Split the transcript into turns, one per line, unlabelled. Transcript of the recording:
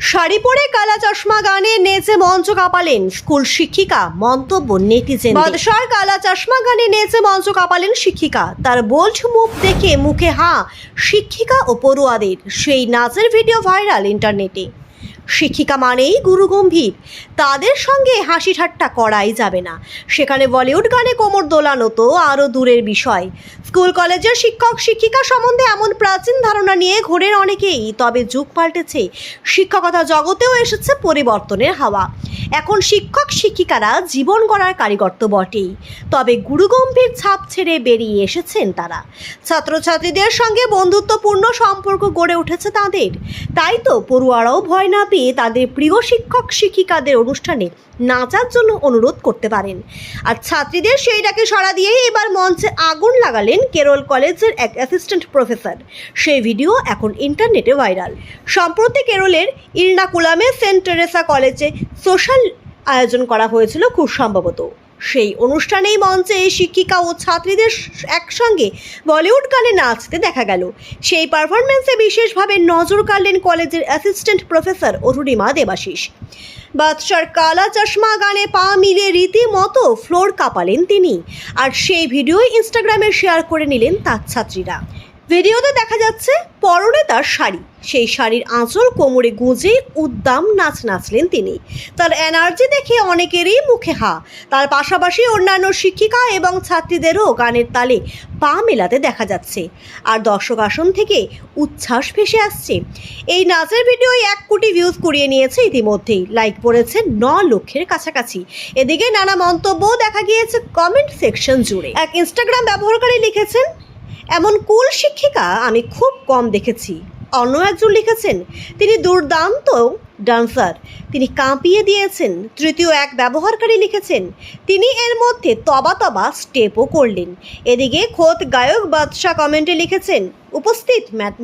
শাড়ি পরে কালা চশমা গানে নেচে মঞ্চ কাঁপালেন স্কুল শিক্ষিকা মন্তব্য নেটিজেন বাদশার কালা চশমা গানে নেচে মঞ্চ কাঁপালেন শিক্ষিকা। তার বোল্ড মুখ দেখে মুখে হাঁ, শিক্ষিকা ও পড়ুয়াদের। সেই নাচের ভিডিও ভাইরাল ইন্টারনেটে। শিক্ষিকা মানেই গুরু গম্ভীর। তাদের সঙ্গে হাসি ঠাট্টা করাই যাবে না। সেখানে বলিউড গানে কোমর দোলানো তো আরও দূরের বিষয়। স্কুল কলেজের শিক্ষক শিক্ষিকা সম্বন্ধে এমন প্রাচীন ধারণা নিয়ে ঘোরের অনেকেই, তবে যুগ পাল্টেছে। শিক্ষকতা জগতেও এসেছে পরিবর্তনের হাওয়া। এখন শিক্ষক শিক্ষিকারা জীবন গড়ার কারিগর তো বটেই। তবে গুরুগম্ভীর ছাপ ছেড়ে বেরিয়ে এসেছেন তারা। ছাত্রছাত্রীদের সঙ্গে বন্ধুত্বপূর্ণ সম্পর্ক গড়ে উঠেছে তাদের। তাই তো পড়ুয়ারাও ভয় না পেয়ে তাদের প্রিয় শিক্ষক শিক্ষিকাদের অনুষ্ঠানে নাচার জন্য অনুরোধ করতে পারেন। আর ছাত্রীদের সেইটাকে সরা দিয়ে এবার মঞ্চে আগুন লাগালেন কেরল কলেজের এক অ্যাসিস্ট্যান্ট প্রফেসর সেই ভিডিও এখন ইন্টারনেটে ভাইরাল। সম্প্রতি কেরলের ইরনাকুলামে সেন্ট টেরেসা কলেজে সোশ্যাল আয়োজন করা হয়েছিল খুব সম্ভবত। সেই অনুষ্ঠানেই মঞ্চে শিক্ষিকা ও ছাত্রীদের একসঙ্গে বলিউড গানে নাচতে দেখা গেল। সেই পারফরমেন্সে বিশেষভাবে নজর কাড়লেন কলেজের অ্যাসিস্ট্যান্ট প্রফেসর অরুণিমা দেবাশিস। বাদশার কালা চশমা গানে পা মিলে রীতিমতো ফ্লোর কাঁপালেন তিনি। আর সেই ভিডিও ইনস্টাগ্রামে শেয়ার করে নিলেন তার ছাত্রীরা। ভিডিওতে দেখা যাচ্ছে পরনে তার শাড়ি। সেই শাড়ির আঁচল কোমরে গুঁজে উদ্দাম নাচ নাচলেন তিনি। তার এনার্জি দেখে অনেকেরই মুখে হা। তার পাশাপাশি অন্যান্য শিক্ষিকা এবং ছাত্রীদেরও গানের তালে পা মেলাতে দেখা যাচ্ছে। আর দর্শক আসন থেকে উচ্ছ্বাস ভেসে আসছে। এই নাচের ভিডিও এক কোটি ভিউজ কুড়িয়ে নিয়েছে ইতিমধ্যেই লাইক পড়েছে ন লক্ষের কাছাকাছি। এদিকে নানা মন্তব্যও দেখা গিয়েছে কমেন্ট সেকশন জুড়ে। এক ইনস্টাগ্রাম ব্যবহারকারী লিখেছেন এমন কুল শিক্ষিকা আমি খুব কম দেখেছি। অন্য একজন লিখেছেন, তিনি দুর্দান্ত ডান্সার। তিনি কাঁপিয়ে দিয়েছেন। তৃতীয় এক ব্যবহারকারী লিখেছেন, তিনি এর মধ্যে তবা তবা স্টেপও করলেন। এদিকে খোদ গায়ক বাদশাহ কমেন্টে লিখেছেন, উপস্থিত ম্যাট